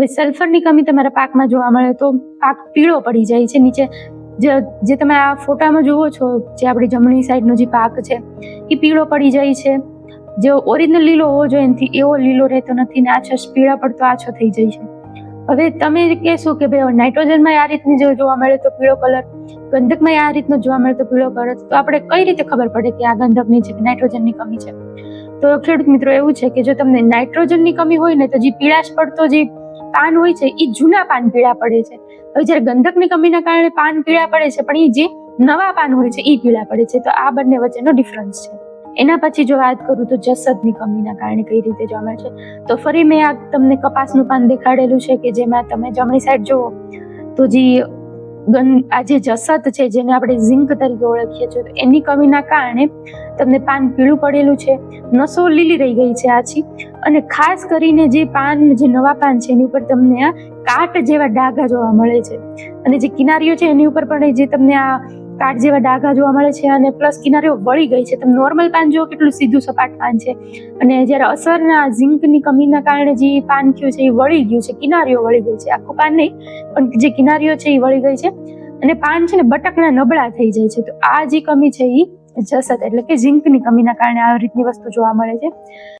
હવે સલ્ફરની કમી તમારા પાકમાં જોવા મળે તો પાક પીળો પડી જાય છે. નીચે જે જે તમે આ ફોટામાં જુઓ છો, જે આપણી જમણી સાઈડનો જે પાક છે, એ પીળો પડી જાય છે. જે ઓરિજિનલ લીલો હોવો જોઈએ, એનાથી એવો લીલો રહેતો નથી ને આછો પીળા પડતો આછો થઈ જાય છે. હવે તમે કહેશો કે ભાઈ નાઇટ્રોજનમાં આ રીતની જો જોવા મળે તો પીળો કલર, ગંધકમાં આ રીતનો જોવા મળે તો પીળો કલર, તો આપણે કઈ રીતે ખબર પડે કે આ ગંધકની છે કે નાઇટ્રોજનની કમી છે? તો ખેડૂત મિત્રો એવું છે કે જો તમને નાઇટ્રોજનની કમી હોય ને તો જે પીળાશ પડતો જે પાન હોય છે એ જૂના પાન પીળા પડે છે. હવે જ્યારે ગંધકની કમીના કારણે પાન પીળા પડે છે, પણ એ જે નવા પાન હોય છે એ પીળા પડે છે. તો આ બંને વચ્ચેનો ડિફરન્સ છે. એના પછી જો વાત કરું તો જસદની કમીના કારણે કઈ રીતે જોવા મળે છે? તો ફરી મેં આ તમને કપાસનું પાન દેખાડેલું છે કે જેમાં તમે જમણી સાઈડ જુઓ, તો જે આ જે જસત છે, જેને આપણે ઝિંક તરીકે ઓળખીએ છીએ એની કમીના કારણે તમને પાન પીળું પડેલું છે, નસો લીલી રહી ગઈ છે આછી. અને ખાસ કરીને જે પાન, જે નવા પાન છે, એની ઉપર તમને આ કાટ જેવા ડાઘા જોવા મળે છે. અને જે કિનારીઓ છે, એની ઉપર પણ જે તમને આ કાટ જેવા ડાઘા જોવા મળે છે અને પ્લસ કિનારીઓ વળી ગઈ છે. તમે નોર્મલ પાન જુઓ કેટલું સીધું સપાટ પાન છે. અને જ્યારે અસરના ઝીંકની કમીના કારણે જે પાન થયું છે, એ વળી ગયું છે. કિનારીઓ વળી ગઈ છે. આખું પાન નહીં, પણ જે કિનારીઓ છે, એ વળી ગઈ છે. અને પાન છે ને બટકના નબળા થઈ જાય છે. તો આ જે કમી છે એ જસત, એટલે કે ઝીંકની કમીના કારણે આ રીતની વસ્તુ જોવા મળે છે.